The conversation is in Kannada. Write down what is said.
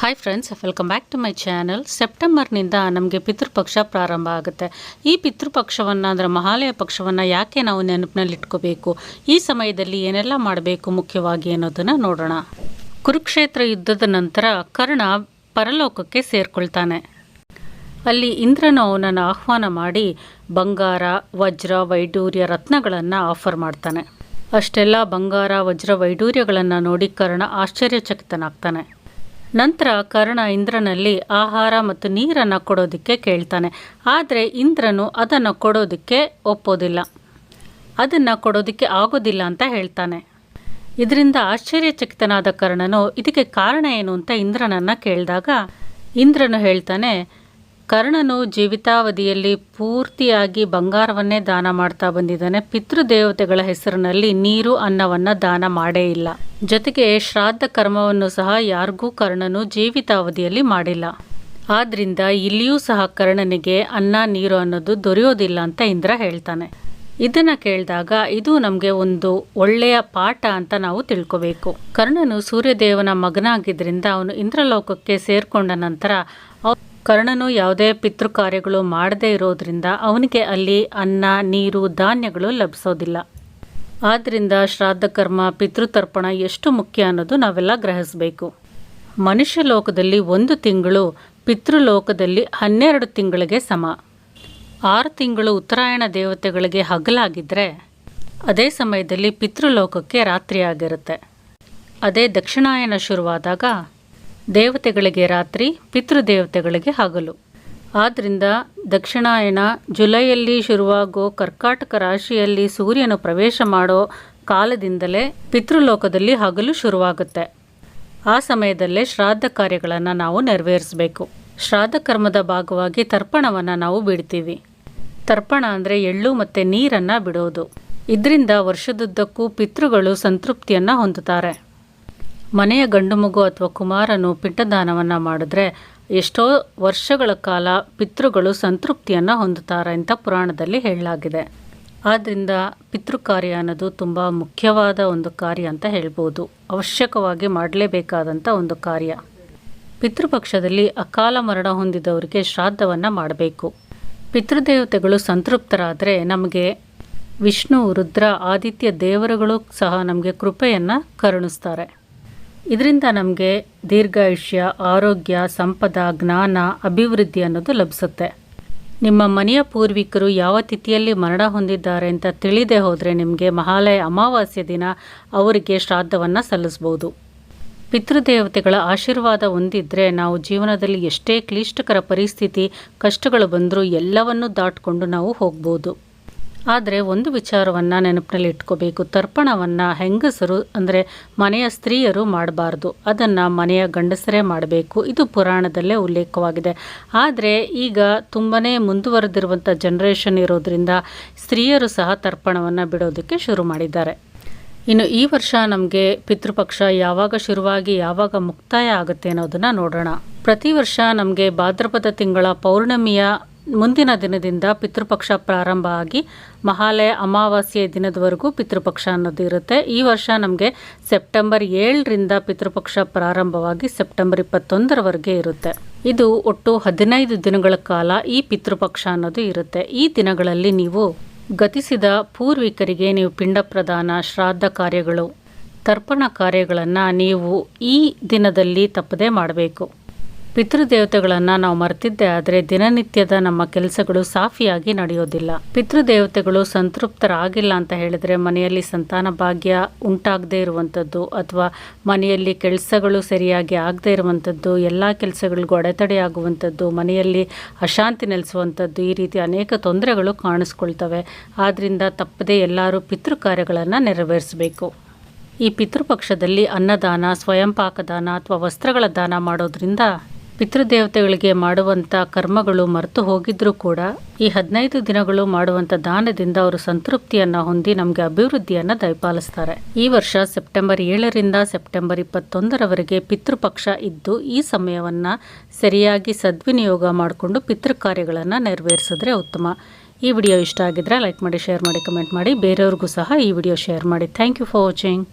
Hi friends welcome back to my channel ಸೆಪ್ಟೆಂಬರ್ನಿಂದ ನಮಗೆ ಪಿತೃಪಕ್ಷ ಪ್ರಾರಂಭ ಆಗುತ್ತೆ. ಈ ಪಿತೃಪಕ್ಷವನ್ನು ಅಂದರೆ ಮಹಾಲಯ ಪಕ್ಷವನ್ನು ಯಾಕೆ ನಾವು ನೆನಪಿನಲ್ಲಿಟ್ಕೋಬೇಕು? ಈ ಸಮಯದಲ್ಲಿ ಏನೆಲ್ಲ ಮಾಡಬೇಕು ಮುಖ್ಯವಾಗಿ ಅನ್ನೋದನ್ನು ನೋಡೋಣ. ಕುರುಕ್ಷೇತ್ರ ಯುದ್ಧದ ನಂತರ ಕರ್ಣ ಪರಲೋಕಕ್ಕೆ ಸೇರ್ಕೊಳ್ತಾನೆ. ಅಲ್ಲಿ ಇಂದ್ರನು ಅವನನ್ನು ಆಹ್ವಾನ ಮಾಡಿ ಬಂಗಾರ, ವಜ್ರ, ವೈಡೂರ್ಯ ರತ್ನಗಳನ್ನು ಆಫರ್ ಮಾಡ್ತಾನೆ. ಅಷ್ಟೆಲ್ಲ ಬಂಗಾರ, ವಜ್ರ, ವೈಡೂರ್ಯಗಳನ್ನು ನೋಡಿ ಕರ್ಣ ಆಶ್ಚರ್ಯಚಕಿತನಾಗ್ತಾನೆ. ನಂತರ ಕರ್ಣ ಇಂದ್ರನಲ್ಲಿ ಆಹಾರ ಮತ್ತು ನೀರನ್ನು ಕೊಡೋದಕ್ಕೆ ಕೇಳ್ತಾನೆ. ಆದರೆ ಇಂದ್ರನು ಅದನ್ನು ಕೊಡೋದಕ್ಕೆ ಒಪ್ಪೋದಿಲ್ಲ. ಅದನ್ನು ಕೊಡೋದಕ್ಕೆ ಆಗೋದಿಲ್ಲ ಅಂತ ಹೇಳ್ತಾನೆ. ಇದರಿಂದ ಆಶ್ಚರ್ಯಚಕಿತನಾದ ಕರ್ಣನು, ಇದಕ್ಕೆ ಕಾರಣ ಏನು? ಅಂತ ಇಂದ್ರನನ್ನು ಕೇಳಿದಾಗ ಇಂದ್ರನು ಹೇಳ್ತಾನೆ, ಕರ್ಣನು ಜೀವಿತಾವಧಿಯಲ್ಲಿ ಪೂರ್ತಿಯಾಗಿ ಬಂಗಾರವನ್ನೇ ದಾನ ಮಾಡ್ತಾ ಬಂದಿದ್ದಾನೆ. ಪಿತೃದೇವತೆಗಳ ಹೆಸರಿನಲ್ಲಿ ನೀರು, ಅನ್ನವನ್ನು ದಾನ ಮಾಡೇ ಇಲ್ಲ. ಜೊತೆಗೆ ಶ್ರಾದ್ದ ಕರ್ಮವನ್ನು ಸಹ ಯಾರಿಗೂ ಕರ್ಣನು ಜೀವಿತಾವಧಿಯಲ್ಲಿ ಮಾಡಿಲ್ಲ. ಆದ್ದರಿಂದ ಇಲ್ಲಿಯೂ ಸಹ ಕರ್ಣನಿಗೆ ಅನ್ನ, ನೀರು ಅನ್ನೋದು ದೊರೆಯೋದಿಲ್ಲ ಅಂತ ಇಂದ್ರ ಹೇಳ್ತಾನೆ. ಇದನ್ನು ಕೇಳಿದಾಗ ಇದು ನಮಗೆ ಒಂದು ಒಳ್ಳೆಯ ಪಾಠ ಅಂತ ನಾವು ತಿಳ್ಕೋಬೇಕು. ಕರ್ಣನು ಸೂರ್ಯದೇವನ ಮಗನಾಗಿದ್ದರಿಂದ ಅವನು ಇಂದ್ರಲೋಕಕ್ಕೆ ಸೇರಿಕೊಂಡ ನಂತರ ಕರ್ಣನು ಯಾವುದೇ ಪಿತೃ ಕಾರ್ಯಗಳು ಮಾಡದೇ ಇರೋದ್ರಿಂದ ಅವನಿಗೆ ಅಲ್ಲಿ ಅನ್ನ, ನೀರು, ಧಾನ್ಯಗಳು ಲಭಿಸೋದಿಲ್ಲ. ಆದ್ದರಿಂದ ಶ್ರಾದ್ದ ಕರ್ಮ, ಪಿತೃತರ್ಪಣ ಎಷ್ಟು ಮುಖ್ಯ ಅನ್ನೋದು ನಾವೆಲ್ಲ ಗ್ರಹಿಸಬೇಕು. ಮನುಷ್ಯ ಲೋಕದಲ್ಲಿ ಒಂದು ತಿಂಗಳು, ಪಿತೃಲೋಕದಲ್ಲಿ ಹನ್ನೆರಡು ತಿಂಗಳಿಗೆ ಸಮ. ಆರು ತಿಂಗಳು ಉತ್ತರಾಯಣ ದೇವತೆಗಳಿಗೆ ಹಗಲಾಗಿದ್ದರೆ ಅದೇ ಸಮಯದಲ್ಲಿ ಪಿತೃಲೋಕಕ್ಕೆ ರಾತ್ರಿ ಆಗಿರುತ್ತೆ. ಅದೇ ದಕ್ಷಿಣಾಯನ ಶುರುವಾದಾಗ ದೇವತೆಗಳಿಗೆ ರಾತ್ರಿ, ಪಿತೃದೇವತೆಗಳಿಗೆ ಹಗಲು. ಆದ್ದರಿಂದ ದಕ್ಷಿಣಾಯಣ ಜುಲೈಯಲ್ಲಿ ಶುರುವಾಗೋ ಕರ್ಕಾಟಕ ರಾಶಿಯಲ್ಲಿ ಸೂರ್ಯನು ಪ್ರವೇಶ ಮಾಡೋ ಕಾಲದಿಂದಲೇ ಪಿತೃಲೋಕದಲ್ಲಿ ಹಗಲು ಶುರುವಾಗುತ್ತೆ. ಆ ಸಮಯದಲ್ಲೇ ಶ್ರಾದ್ದ ಕಾರ್ಯಗಳನ್ನು ನಾವು ನೆರವೇರಿಸಬೇಕು. ಶ್ರಾದ್ದ ಕರ್ಮದ ಭಾಗವಾಗಿ ತರ್ಪಣವನ್ನು ನಾವು ಬಿಡ್ತೀವಿ. ತರ್ಪಣ ಅಂದರೆ ಎಳ್ಳು ಮತ್ತು ನೀರನ್ನು ಬಿಡೋದು. ಇದರಿಂದ ವರ್ಷದುದ್ದಕ್ಕೂ ಪಿತೃಗಳು ಸಂತೃಪ್ತಿಯನ್ನು ಹೊಂದುತ್ತಾರೆ. ಮನೆಯ ಗಂಡು ಮಗು ಅಥವಾ ಕುಮಾರನು ಪಿಂಡದಾನವನ್ನು ಮಾಡಿದ್ರೆ ಎಷ್ಟೋ ವರ್ಷಗಳ ಕಾಲ ಪಿತೃಗಳು ಸಂತೃಪ್ತಿಯನ್ನು ಹೊಂದುತ್ತಾರೆ ಅಂತ ಪುರಾಣದಲ್ಲಿ ಹೇಳಲಾಗಿದೆ. ಆದ್ದರಿಂದ ಪಿತೃ ಕಾರ್ಯ ಅನ್ನೋದು ತುಂಬ ಮುಖ್ಯವಾದ ಒಂದು ಕಾರ್ಯ ಅಂತ ಹೇಳ್ಬೋದು. ಅವಶ್ಯಕವಾಗಿ ಮಾಡಲೇಬೇಕಾದಂಥ ಒಂದು ಕಾರ್ಯ. ಪಿತೃಪಕ್ಷದಲ್ಲಿ ಅಕಾಲ ಮರಣ ಹೊಂದಿದವರಿಗೆ ಶ್ರಾದ್ದವನ್ನು ಮಾಡಬೇಕು. ಪಿತೃದೇವತೆಗಳು ಸಂತೃಪ್ತರಾದರೆ ನಮಗೆ ವಿಷ್ಣು, ರುದ್ರ, ಆದಿತ್ಯ ದೇವರುಗಳು ಸಹ ನಮಗೆ ಕೃಪೆಯನ್ನು ಕರುಣಿಸ್ತಾರೆ. ಇದರಿಂದ ನಮಗೆ ದೀರ್ಘಾಯುಷ್ಯ, ಆರೋಗ್ಯ, ಸಂಪದ, ಜ್ಞಾನ, ಅಭಿವೃದ್ಧಿ ಅನ್ನೋದು ಲಭಿಸುತ್ತೆ. ನಿಮ್ಮ ಮನೆಯ ಪೂರ್ವಿಕರು ಯಾವ ತಿಥಿಯಲ್ಲಿ ಮರಣ ಹೊಂದಿದ್ದಾರೆ ಅಂತ ತಿಳಿದೇ ಹೋದರೆ ನಿಮಗೆ ಮಹಾಲಯ ಅಮಾವಾಸ್ಯ ದಿನ ಅವರಿಗೆ ಶ್ರಾದ್ದವನ್ನು ಸಲ್ಲಿಸ್ಬೋದು. ಪಿತೃದೇವತೆಗಳ ಆಶೀರ್ವಾದ ಹೊಂದಿದ್ರೆ ನಾವು ಜೀವನದಲ್ಲಿ ಎಷ್ಟೇ ಕ್ಲಿಷ್ಟಕರ ಪರಿಸ್ಥಿತಿ, ಕಷ್ಟಗಳು ಬಂದರೂ ಎಲ್ಲವನ್ನೂ ದಾಟಿಕೊಂಡು ನಾವು ಹೋಗ್ಬೋದು. ಆದರೆ ಒಂದು ವಿಚಾರವನ್ನು ನೆನಪಿನಲ್ಲಿ ಇಟ್ಕೋಬೇಕು. ತರ್ಪಣವನ್ನು ಹೆಂಗಸರು, ಅಂದರೆ ಮನೆಯ ಸ್ತ್ರೀಯರು ಮಾಡಬಾರ್ದು. ಅದನ್ನು ಮನೆಯ ಗಂಡಸರೇ ಮಾಡಬೇಕು. ಇದು ಪುರಾಣದಲ್ಲೇ ಉಲ್ಲೇಖವಾಗಿದೆ. ಆದರೆ ಈಗ ತುಂಬಾ ಮುಂದುವರೆದಿರುವಂಥ ಜನ್ರೇಷನ್ ಇರೋದರಿಂದ ಸ್ತ್ರೀಯರು ಸಹ ತರ್ಪಣವನ್ನು ಬಿಡೋದಕ್ಕೆ ಶುರು ಮಾಡಿದ್ದಾರೆ. ಇನ್ನು ಈ ವರ್ಷ ನಮಗೆ ಪಿತೃಪಕ್ಷ ಯಾವಾಗ ಶುರುವಾಗಿ, ಯಾವಾಗ ಮುಕ್ತಾಯ ಆಗುತ್ತೆ ಅನ್ನೋದನ್ನು ನೋಡೋಣ. ಪ್ರತಿ ವರ್ಷ ನಮಗೆ ಭಾದ್ರಪದ ತಿಂಗಳ ಪೌರ್ಣಮಿಯ ಮುಂದಿನ ದಿನದಿಂದ ಪಿತೃಪಕ್ಷ ಪ್ರಾರಂಭ ಆಗಿ ಮಹಾಲಯ ಅಮಾವಾಸ್ಯೆ ದಿನದವರೆಗೂ ಪಿತೃಪಕ್ಷ ಅನ್ನೋದು ಇರುತ್ತೆ. ಈ ವರ್ಷ ನಮಗೆ ಸೆಪ್ಟೆಂಬರ್ ಏಳರಿಂದ ಪಿತೃಪಕ್ಷ ಪ್ರಾರಂಭವಾಗಿ ಸೆಪ್ಟೆಂಬರ್ ಇಪ್ಪತ್ತೊಂದರವರೆಗೆ ಇರುತ್ತೆ. ಇದು ಒಟ್ಟು ಹದಿನೈದು ದಿನಗಳ ಕಾಲ ಈ ಪಿತೃಪಕ್ಷ ಅನ್ನೋದು ಇರುತ್ತೆ. ಈ ದಿನಗಳಲ್ಲಿ ನೀವು ಗತಿಸಿದ ಪೂರ್ವಿಕರಿಗೆ ನೀವು ಪಿಂಡ ಪ್ರದಾನ, ಶ್ರಾದ್ದ ಕಾರ್ಯಗಳು, ತರ್ಪಣ ಕಾರ್ಯಗಳನ್ನು ನೀವು ಈ ದಿನದಲ್ಲಿ ತಪ್ಪದೇ ಮಾಡಬೇಕು. ಪಿತೃದೇವತೆಗಳನ್ನು ನಾವು ಮರೆತಿದ್ದೆ ಆದರೆ ದಿನನಿತ್ಯದ ನಮ್ಮ ಕೆಲಸಗಳು ಸಾಫಿಯಾಗಿ ನಡೆಯೋದಿಲ್ಲ. ಪಿತೃದೇವತೆಗಳು ಸಂತೃಪ್ತರಾಗಿಲ್ಲ ಅಂತ ಹೇಳಿದ್ರೆ ಮನೆಯಲ್ಲಿ ಸಂತಾನ ಭಾಗ್ಯ ಉಂಟಾಗದೇ ಇರುವಂಥದ್ದು ಅಥವಾ ಮನೆಯಲ್ಲಿ ಕೆಲಸಗಳು ಸರಿಯಾಗಿ ಆಗದೇ ಇರುವಂಥದ್ದು ಎಲ್ಲ ಕೆಲಸಗಳಿಗೂ ಅಡೆತಡೆಯಾಗುವಂಥದ್ದು ಮನೆಯಲ್ಲಿ ಅಶಾಂತಿ ನೆಲೆಸುವಂಥದ್ದು ಈ ರೀತಿ ಅನೇಕ ತೊಂದರೆಗಳು ಕಾಣಿಸ್ಕೊಳ್ತವೆ. ಆದ್ದರಿಂದ ತಪ್ಪದೇ ಎಲ್ಲರೂ ಪಿತೃ ಕಾರ್ಯಗಳನ್ನು ನೆರವೇರಿಸಬೇಕು. ಈ ಪಿತೃಪಕ್ಷದಲ್ಲಿ ಅನ್ನದಾನ, ಸ್ವಯಂಪಾಕದಾನ ಅಥವಾ ವಸ್ತ್ರಗಳ ದಾನ ಮಾಡೋದ್ರಿಂದ ಪಿತೃದೇವತೆಗಳಿಗೆ ಮಾಡುವಂಥ ಕರ್ಮಗಳು ಮರೆತು ಹೋಗಿದ್ರೂ ಕೂಡ ಈ ಹದಿನೈದು ದಿನಗಳು ಮಾಡುವಂಥ ದಾನದಿಂದ ಅವರು ಸಂತೃಪ್ತಿಯನ್ನು ಹೊಂದಿ ನಮಗೆ ಅಭಿವೃದ್ಧಿಯನ್ನು ದಯಪಾಲಿಸ್ತಾರೆ. ಈ ವರ್ಷ ಸೆಪ್ಟೆಂಬರ್ ಏಳರಿಂದ ಸೆಪ್ಟೆಂಬರ್ ಇಪ್ಪತ್ತೊಂದರವರೆಗೆ ಪಿತೃಪಕ್ಷ ಇದ್ದು ಈ ಸಮಯವನ್ನು ಸರಿಯಾಗಿ ಸದ್ವಿನಿಯೋಗ ಮಾಡಿಕೊಂಡು ಪಿತೃ ಕಾರ್ಯಗಳನ್ನು ನೆರವೇರಿಸಿದ್ರೆ ಉತ್ತಮ. ಈ ವಿಡಿಯೋ ಇಷ್ಟ ಆಗಿದ್ರೆ ಲೈಕ್ ಮಾಡಿ, ಶೇರ್ ಮಾಡಿ, ಕಮೆಂಟ್ ಮಾಡಿ. ಬೇರೆಯವ್ರಿಗೂ ಸಹ ಈ ವಿಡಿಯೋ ಶೇರ್ ಮಾಡಿ. Thank you for watching.